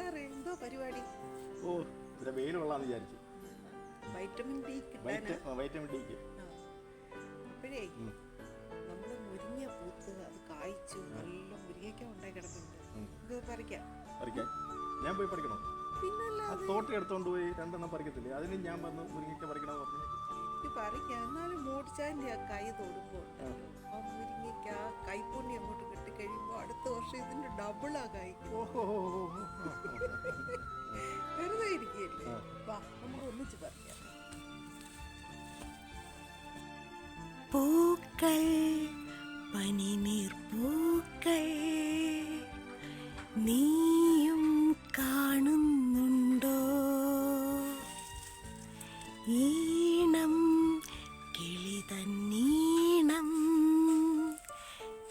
എന്തോ പരിപാടി? ഓ വിചാരിച്ചു. വൈറ്റമിൻ ഡി കിട്ടാനാ? വൈറ്റമിൻ ഡിക്ക് ആ. അപ്പോഴേ നമ്മൾ മുരിങ്ങ പൂത്ത് അത് കായ്ച്ചു നല്ല മുരിങ്ങയ്ക്ക ഉണ്ടായി കിടക്കുന്നുണ്ട് ഉം. ഇത് പറിക്കാം. പറിക്കാൻ ഞാൻ പോയി പറിക്കണോ? ആ പിന്നല്ലാതെ തോട്ടി എടുത്തോണ്ട് പോയി രണ്ടെണ്ണം പറിക്കത്തില്ലേ? അതിന് ഞാൻ വന്ന് മുരിങ്ങയ്ക്ക പറിക്കണമെന്ന് പറഞ്ഞു. എനിക്ക് പറിക്കാം. എന്നാലും മോടിച്ചാന്റെ ആ കൈ തൊടുമ്പോൾ ആ. മുരിങ്ങയ്ക്ക ആ കൈപ്പൊണ്ണി അങ്ങോട്ട് അടുത്ത വർഷം ഇതിന്റെ ഡബിളാ കായ്ക്കും. ഓഹോ. വെറുതെ ഇരിക്കുകയല്ലേ? ആ. വാ നമുക്ക് ഒന്നിച്ച് പറയാം. പൂക്കൾ പനിനീർ പൂക്കൾ നീയും കാണുന്നുണ്ടോ? ഈണം കിളി തന്നീണം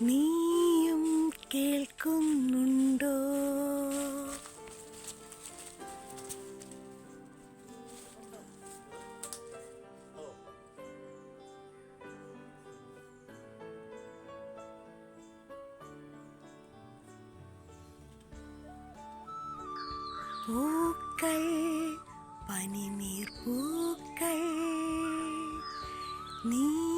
നീയും കേൾക്കുന്നുണ്ടോ? പൂക്കൾ പനിനീർ പൂക്കൾ നീയും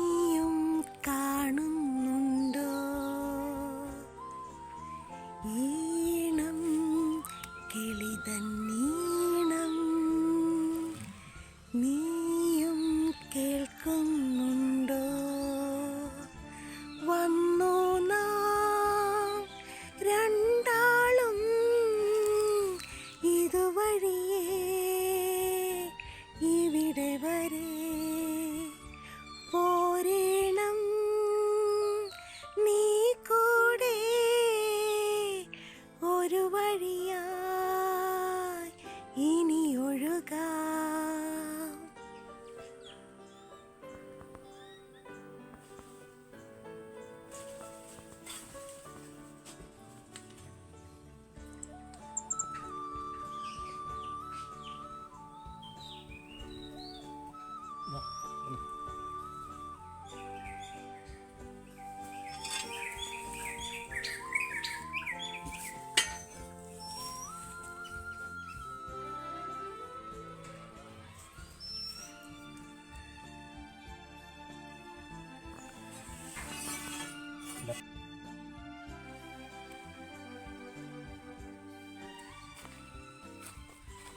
以你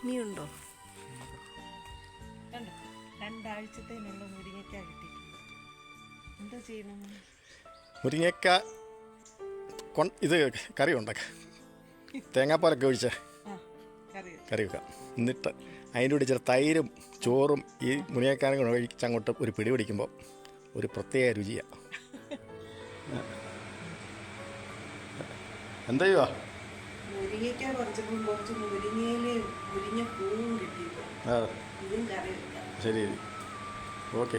നീ ഉണ്ടോ കണ്ടോ രണ്ടാഴ്ചത്തേനുള്ള മുരിങ്ങയ്ക്ക കിട്ടിയിട്ടുണ്ട് എന്താ ചെയ്യണം? മുരിങ്ങയ്ക്ക ഇത് കറി ഉണ്ടാക്കാം തേങ്ങാപ്പാലൊക്കെ ഒഴിച്ച് ആ കറി കറി വെക്കാം. എന്നിട്ട് അതിന്റെ കൂടെ ചെറിയ തൈരും ചോറും ഈ മുരിങ്ങക്കാനും കൂടെ ഒഴിച്ചങ്ങോട്ട് ഒരു പിടി പിടിക്കുമ്പോൾ ഒരു പ്രത്യേക രുചിയാണ് എന്താ ചെയ്യുക മുരിങ്ങയ്ക്ക പറിച്ചപ്പോൾ കുറച്ച് മുരിങ്ങയിൽ വെക്കാം ശരി. ഓക്കെ.